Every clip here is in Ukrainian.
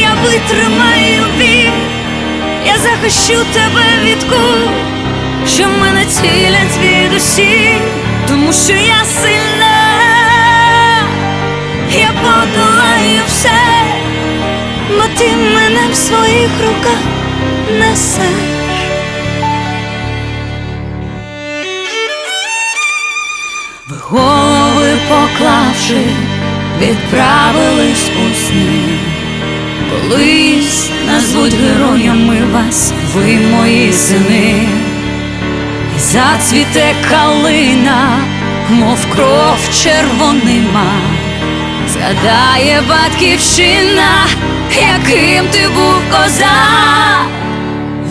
я витримаю біль, я захищу тебе від кул, що мене цілять звідусіль, тому що я сильна, я подолаю все, бо ти мене в своїх руках несеш. Ви голови поклавши, відправились у сни. Колись назвуть героями вас, ви мої сини, і зацвіте калина, мов кров червонима, згадає батьківщина, яким ти був козак.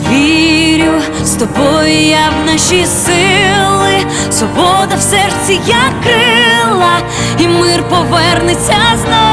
Вірю, з тобою я в наші сили, свобода в серці, як крила, і мир повернеться знов.